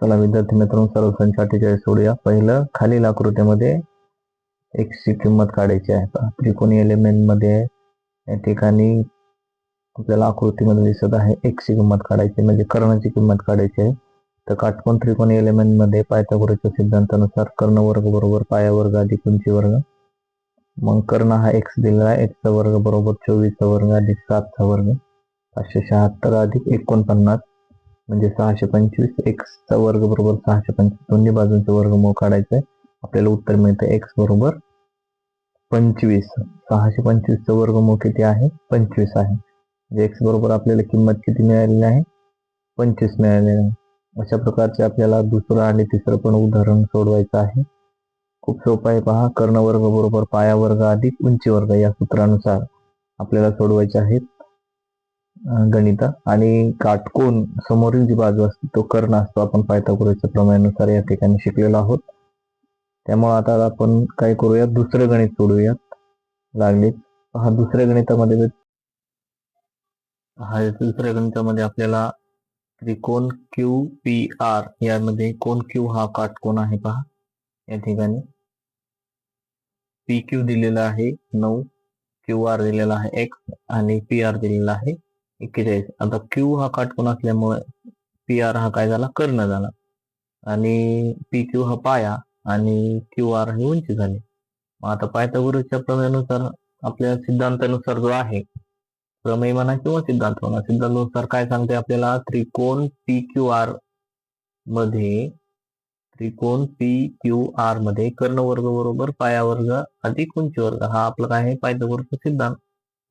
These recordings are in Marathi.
चला विद्यार्थी मित्रांनो सर्व अठ्ठेचाळीस सोडूया. पहिलं खालील आकृतीमध्ये एक्सची किंमत काढायची आहे. त्रिकोणी एलिमेंटमध्ये या ठिकाणी आपल्याला आकृतीमध्ये दिसत आहे. एक्सची किंमत काढायची म्हणजे कर्णाची किंमत काढायची आहे. तर काटकोण त्रिकोणी एलिमेंटमध्ये पायथागोरसच्या सिद्धांतानुसार कर्ण वर्ग बरोबर पायावर्ग अधिक उंची वर्ग. मग कर्ण हा एक्स दिलेला आहे एक्सचा वर्ग बरोबर चोवीसचा वर्ग अधिक सातचा वर्ग. पाचशे शहात्तर अधिक एकोणपन्नास. म्हणजे सहाशे पंचवीस एक्सचा वर्ग बरोबर सहाशे पंचवीस. दोन्ही बाजूंचे वर्गमूळ काढायचं आहे आपल्याला उत्तर मिळतं एक्स बरोबर पंचवीस. सहाशे पंचवीसचं वर्गमूळ किती आहे? पंचवीस आहे. म्हणजे एक्स बरोबर आपल्याला किंमत किती मिळालेली आहे? पंचवीस मिळालेली आहे. अशा प्रकारचे आपल्याला दुसरं आणि तिसरं पण उदाहरण सोडवायचं आहे. खूप सोपं आहे पहा. कर्णवर्ग बरोबर पाया वर्ग अधिक उंची वर्ग या सूत्रानुसार आपल्याला सोडवायचे आहेत. गणित. आणि काटकोन समोरील जी बाजू असते तो कर्ण असतो. आपण पायथागोरसच्या प्रमाणानुसार या ठिकाणी शिकलेलो आहोत. त्यामुळे आता आपण काय करूयात? दुसरं गणित सोडूयात. लागले हा दुसऱ्या गणितामध्ये हा दुसऱ्या गणितामध्ये आपल्याला त्रिकोण क्यू पी आर यामध्ये कोण क्यू हा काटकोन आहे पहा. या ठिकाणी. पी क्यू दिलेला आहे नऊ क्यू आर दिलेला आहे एक्स आणि पी आर दिलेला आहे एक्केचाळीस आता क्यू हा काटकोन असल्यामुळे पी आर हा काय झाला? कर्ण झाला. आणि पी क्यू हा पाया आणि क्यू आर ही उंची झाली. मग आता पायथागोरसच्या प्रमेयानुसार आपल्या सिद्धांतानुसार जो आहे प्रमेय म्हणा किंवा सिद्धांत म्हणा सिद्धांतानुसार काय सांगते आपल्याला? त्रिकोण पी क्यू आरमध्ये त्रिकोण पी क्यू आरमध्ये कर्ण वर्ग बरोबर पाया वर्ग अधिक उंची वर्ग हा आपला काय आहे? पायथागोरसचा सिद्धांत.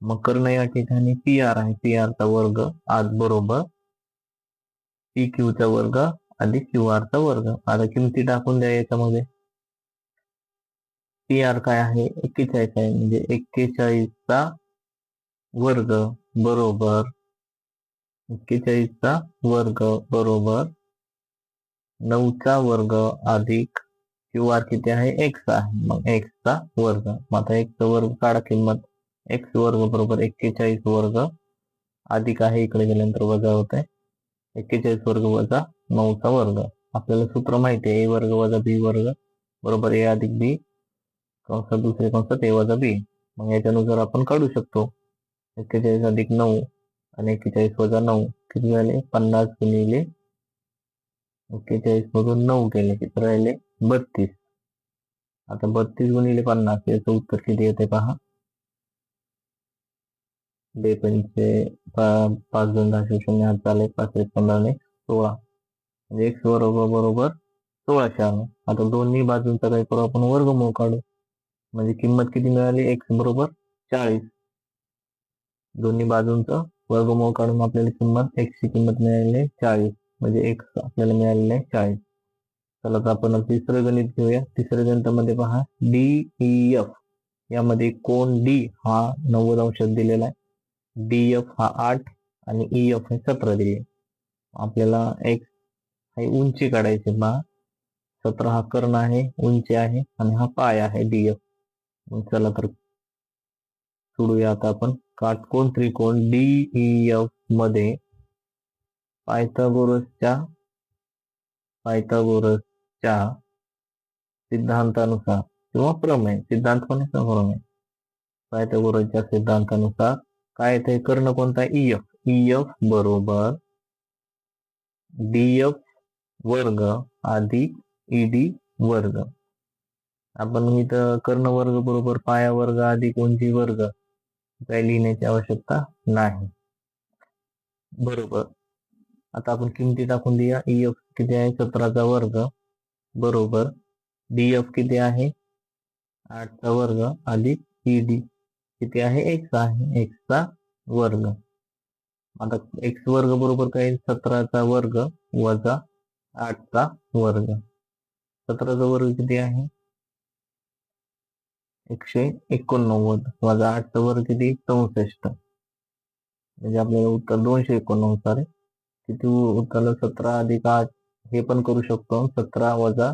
मग कर्ण या ठिकाणी पी आर आहे. पी आर चा वर्ग आज बरोबर पी क्यूचा वर्ग अधिक क्यू आरचा वर्ग. आता किमती टाकून द्या याच्यामध्ये. पी आर काय आहे? एक्केचाळीस आहे. म्हणजे एक्केचाळीसचा वर्ग बरोबर एक्केचाळीसचा वर्ग बरोबर नऊचा वर्ग अधिक क्यू आर किती आहे? एक्स आहे. मग एक्सचा वर्ग. मग आता एक्सचा वर्ग काढा किंमत. एक्स वर्ग बरोबर एक्केचाळीस वर्ग अधिक आहे इकडे गेल्यानंतर वजा होत आहे एक्केचाळीस वर्ग वजा नऊचा वर्ग. आपल्याला सूत्र माहिती आहे ए वर्ग वजा बी वर्ग बरोबर ए अधिक बी कंसात दुसरे कंसात ए वजा बी. मग याच्यानुसार आपण काढू शकतो. एक्केचाळीस अधिक नऊ आणि एक्केचाळीस वजा नऊ किती झाले? पन्नास गुणिले एक्केचाळीस मधून नऊ केले किती राहिले बत्तीस. आता बत्तीस गुणिले पन्नास याचं उत्तर किती येते पहा? बे पंचे पा- पाच दोन दहा शून्य हात झाले पाच एक पंधराने सोळा. म्हणजे एक्स बरोबर बरोबर सोळाशे आलं. आता दोन्ही बाजूंचा काय करू आपण? वर्गमूळ काढू. म्हणजे किंमत किती मिळाली? एक्स बरोबर चाळीस. दोन्ही बाजूंचं वर्गमूळ काढून आपल्याला किंमत एक्सची किंमत मिळाली आहे चाळीस. म्हणजे एक्स आपल्याला मिळालेले आहे चाळीस. चला तर आपण तिसरं गणित घेऊया. तिसऱ्या गणितामध्ये पहा. D E F. यामध्ये कोण डी हा नव्वद अंशात दिलेला आहे? डी एफ हा आठ आणि ई एफ हे सतरा दिले. आपल्याला एक्स हे उंची काढायची पहा. सतरा हा कर्ण आहे उंची आहे आणि हा पाय आहे डी एफ चला तर सोडूया आता आपण काटकोण त्रिकोण डी ई एफमध्ये पायथागोरसच्या पायथागोरसच्या सिद्धांतानुसार किंवा प्रमेय सिद्धांत म्हणजे पण प्रमेय पायथागोरसच्या सिद्धांतानुसार काय येते कर्ण कोणता? ई एफ ई एफ बरोबर डी एफ वर्ग अधिक ईडी वर्ग. आपण इथं कर्ण वर्ग बरोबर पाया वर्ग अधिक उंची वर्ग? काय लिहिण्याची आवश्यकता नाही. बरोबर. आता आपण किमती टाकून देऊया. ई एफ किती आहे? सतराचा वर्ग. बरोबर. डी एफ किती आहे? आठचा वर्ग अधिक ईडी किती आहे? एक्स आहे. एक्सचा वर्ग. आता एक्स वर्ग बरोबर काय? येईल? सतराचा वर्ग वजा आठचा वर्ग. सतराचा वर्ग किती आहे? एकशे एकोणनव्वद. वजा आठचा वर्ग किती? चौसष्ट. म्हणजे आपल्याला उत्तर दोनशे एकोणनव्वद. सारे किती उत्तर? सतरा अधिक आठ. हे पण करू शकतो. सतरा वजा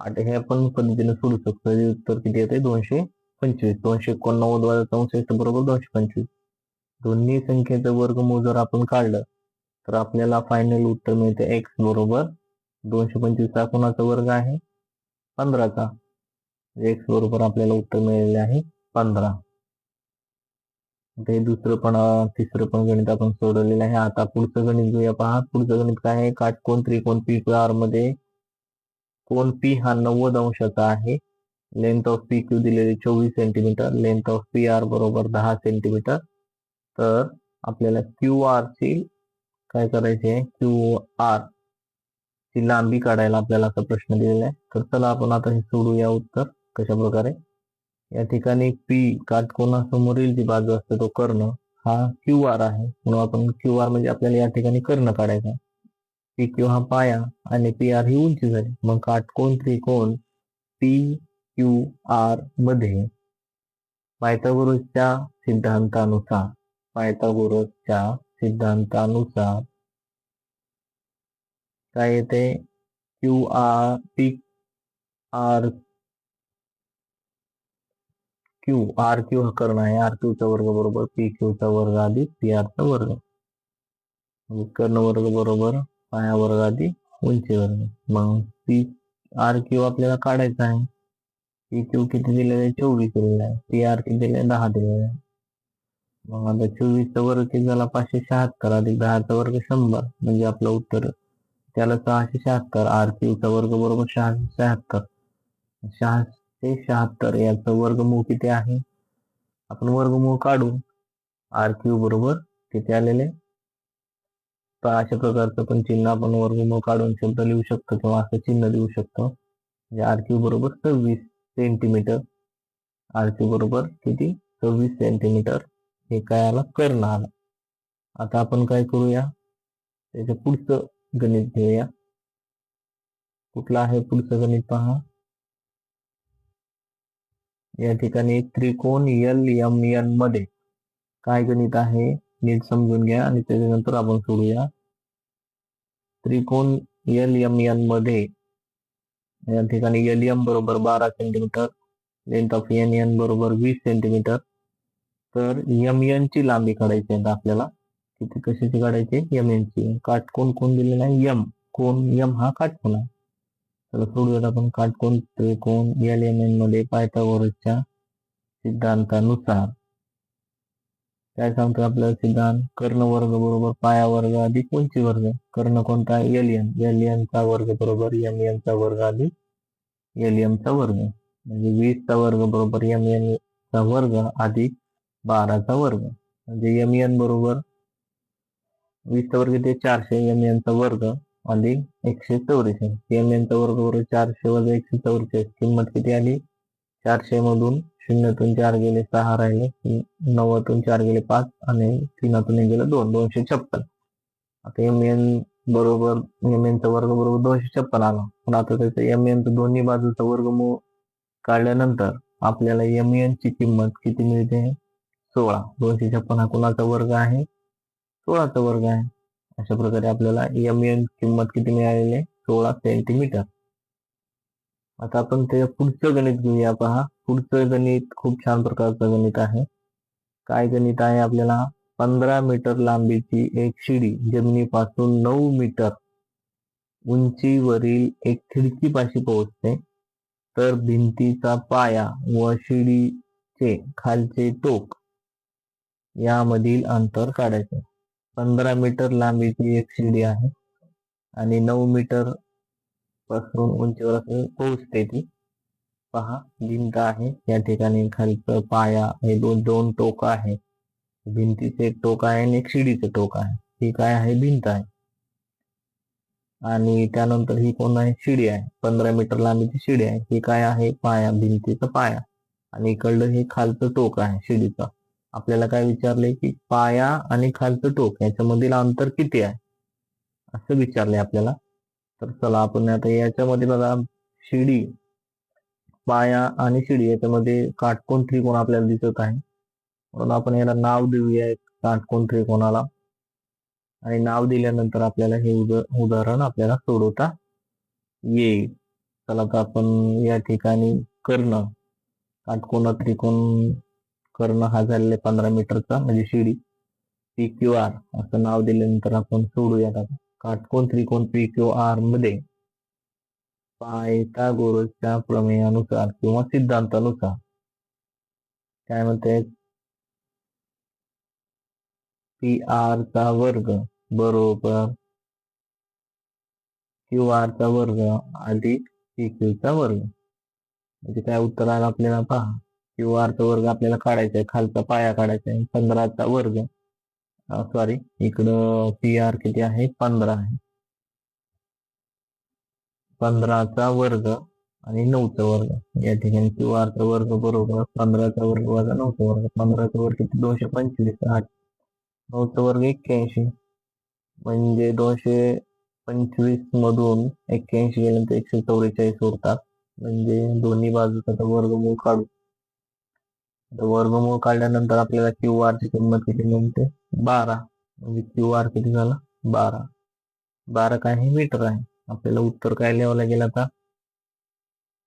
आठ. हे आपण पद्धतीने सोडू शकतो. उत्तर किती येते? दोनशे पंचवीस दोनशे एकोणनव्वद वजा चौसष्ट बरोबर दोनशे पंचवीस. दोन्ही संख्येचं वर्गमूळ जर आपण काढलं तर आपल्याला फायनल उत्तर मिळते एक्स बरोबर दोनशे पंचवीसचा कोणाचा वर्ग आहे? पंधराचा. एक्स बरोबर आपल्याला उत्तर मिळालेले आहे पंधरा. ते दुसरं पण तिसरं पण गणित आपण सोडवलेलं आहे. आता पुढचं गणित घेऊया पहा. पुढचं गणित काय आहे? काटकोण त्रिकोण पी क्यू आरमध्ये कोण पी हा नव्वद अंशाचा आहे. लेंथ ऑफ पी क्यू दिलेली चोवीस centimetre length of P R बरोबर दहा सेंटीमीटर तर आपल्याला क्यू आर ची काय करायची आहे? क्यू आर ची लांबी काढायला आपल्याला असा प्रश्न दिलेला आहे. तर चला आपण आता हे सोडूया उत्तर कशा प्रकारे या ठिकाणी पी काटकोणासमोरील जी बाजू असते तो कर्ण. हा क्यू आर आहे. म्हणून आपण क्यू आर म्हणजे आपल्याला या ठिकाणी कर्ण काढायचा पी क्यू हा पाया आणि पी आर ही उंची झाली. मग काटकोन त्रिकोण पी क्यू आरमध्ये पायथागोरसच्या सिद्धांतानुसार पायथागोरसच्या सिद्धांतानुसार काय येते? Q R P R Q R Q हा कर्ण आहे. आर क्यूचा वर्ग बरोबर पी क्यूचा वर्ग आधी पी आरचा वर्ग. म्हणजे कर्ण वर्ग बरोबर पाया वर्ग आधी उंची वर्ग. मग पी आर क्यू आपल्याला काढायचा आहे. क्यू किती दिलेलं आहे चोवीस दिलेलं पी आर किती आहे दहा दिलेलं मग आता चोवीसचा वर्ग किती झाला पाचशे शहात्तर अधिक दहाचा वर्ग शंभर म्हणजे आपलं उत्तर त्याला सहाशे शहात्तर आर क्यू चा वर्ग बरोबर सहाशे शहात्तर सहाशे शहात्तर याचं वर्गमूळ किती आहे? आपण वर्गमूळ काढू आर क्यू बरोबर किती आलेले तर अशा प्रकारचं पण चिन्ह आपण वर्गमूळ काढून शब्द लिहू शकतो किंवा असं चिन्ह देऊ शकतो. म्हणजे आर क्यू बरोबर सव्वीस सेंटीमीटर. आर बरोबर किती? सव्वीस सेंटीमीटर. हे काय आला? कर्ण आला. आता आपण काय करूया? त्याच्या पुढचं गणित घेऊया. कुठलं आहे पुढचं गणित पहा? या ठिकाणी त्रिकोण एल एम एनमध्ये. काय गणित आहे? नीट समजून घ्या आणि त्याच्यानंतर आपण सोडूया. त्रिकोण एल एम एनमध्ये या ठिकाणी एल एम बरोबर बारा centimetre length of N N बरोबर वीस सेंटीमीटर तर एम एन ची लांबी काढायची आहे आपल्याला. किती कशाची काढायची एम एन ची. काटकोन कोण दिलेला आहे? यम कोण यम हा काटकोन आहे. तर सोडूयात आपण काटकोन त्रिकोण एल एम एनमध्ये पायथागोरसच्या सिद्धांतानुसार. काय सांगतो आपल्याला सिद्धांत? कर्ण वर्ग बरोबर पाया वर्ग अधिक उंची वर्ग? कर्ण कोणता? एल एन एल एन चा वर्ग बरोबर एम एन चा वर्ग अधिक एल एम चा वर्ग. म्हणजे वीस चा वर्ग बरोबर एम एन चा वर्ग अधिक बाराचा वर्ग. म्हणजे एम एन बरोबर वीस चा वर्ग ते चारशे एम एन चा वर्ग अधिक एकशे चौरेचाळीस. एम एन चा वर्ग बरोबर चारशे वजा एकशे चौवेचाळीस किंमत किती आली? चारशे मधून शून्यातून चार गेले सहा राहिले नव्वदतून चार गेले पाच आणि तीनातून गेलं दोन दोनशे छप्पन. आता एम एन बरोबर एम एनचा वर्ग बरोबर दोनशे छप्पन आला. पण आता त्याचं एम एन दोन्ही बाजूचा वर्गमूळ काढल्यानंतर आपल्याला एम एन ची किंमत किती मिळते? सोळा. दोनशे छप्पन हा कोणाचा वर्ग आहे? सोळाचा वर्ग आहे. अशा प्रकारे आपल्याला एम एन किंमत किती मिळालेली आहे? सोळा सेंटीमीटर. आता आपण ते पुढचं गणित घेऊया पहा पुढचं गणित खूप छान प्रकारचं गणित आहे. काय गणित आहे आपल्याला? पंधरा मीटर लांबीची एक शिडी जमिनीपासून नऊ मीटर उंचीवरील एक खिडकीपाशी पोहोचते. तर भिंतीचा पाया व शिडीचे खालचे टोक यामधील अंतर काढायचे. पंधरा मीटर लांबीची एक शिडी आहे आणि नऊ मीटर पसरून उंचीवर असं पोहोचते ती. पहा भिंत आहे. या ठिकाणी खालचं पाया हे दोन दोन टोक आहे. भिंतीचे एक टोक आहे आणि एक शिडीचं टोक आहे. ही काय आहे? भिंत आहे. आणि त्यानंतर ही कोण आहे? शिडी आहे. पंधरा मीटर लांबीची शिडी आहे. ही काय आहे? पाया भिंतीचा पाया. आणि इकडलं हे खालचं टोक आहे शिडीचं. आपल्याला काय विचारले की पाया आणि खालचं टोक याच्यामधील अंतर किती आहे? असं विचारले आपल्याला. तर चला आपण आता याच्यामध्ये बघा शिडी पाया आणि शिडी याच्यामध्ये काटकोन त्रिकोण आपल्याला दिसत आहे. म्हणून आपण याला नाव देऊया काटकोण काटकोन त्रिकोणाला. आणि नाव दिल्यानंतर आपल्याला हे उद उदाहरण आपल्याला सोडवता येईल. चला तर आपण या ठिकाणी कर्ण काटकोण त्रिकोण कर्ण हा झालेला आहे पंधरा मीटरचा म्हणजे शिडी. पी क्यू आर असं नाव दिल्यानंतर आपण सोडूयात आता. काटकोन त्रिकोण पी क्यू आरमध्ये पायथागोरसच्या प्रमेयानुसार किंवा सिद्धांतानुसार. काय म्हणते? पी आर चा वर्ग बरोबर क्यू आर चा वर्ग अधिक पी क्यू चा वर्ग. म्हणजे काय उत्तर आलं आपल्याला? पहा. क्यू आर चा वर्ग आपल्याला काढायचा आहे. खालचा पाया काढायचा आहे. पंधराचा वर्ग. सॉरी इकडं पी आर किती आहे? पंधरा आहे. पंधराचा वर्ग आणि नऊचा वर्ग. या ठिकाणी क्यू आरचा वर्ग बरोबर पंधराचा वर्ग वजा नऊचा वर्ग. पंधराचा वर्ग किती? दोनशे पंचवीस. आठ. नऊचा वर्ग एक्क्याऐंशी. म्हणजे दोनशे पंचवीस मधून एक्क्याऐंशी गेल्यानंतर एकशे चौवेचाळीस उरतात. म्हणजे दोन्ही बाजूचा वर्ग वर्गमूळ काढू. वर्गमूळ काढल्यानंतर आपल्याला क्यू आर ची किंमत किती मिळते? बारा. म्हणजे क्यू आर किती झाला? बारा. बारा काय आहे मीटर आहे. आपल्याला उत्तर काय लिहावं लागेल आता?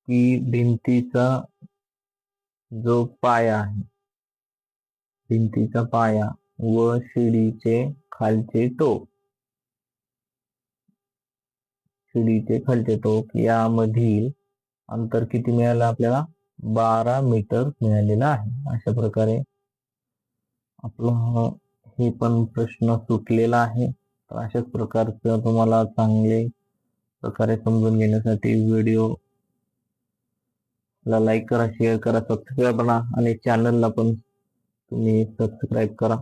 की भिंतीचा जो पाया आहे भिंतीचा पाया व शिडीचे खालचे टोक. शिडीचे खालचे टोक यामधील अंतर किती मिळालं आपल्याला? बारा मीटर मिळालेला आहे. अशा प्रकारे आपला हे पण प्रश्न सुटलेला आहे. तर अशाच प्रकारचं तुम्हाला चांगले प्रकारे समजून घेण्यासाठी व्हिडिओ ला लाईक करा शेअर करा सबस्क्राईब करा आणि चॅनलला पण तुम्ही सबस्क्राईब करा.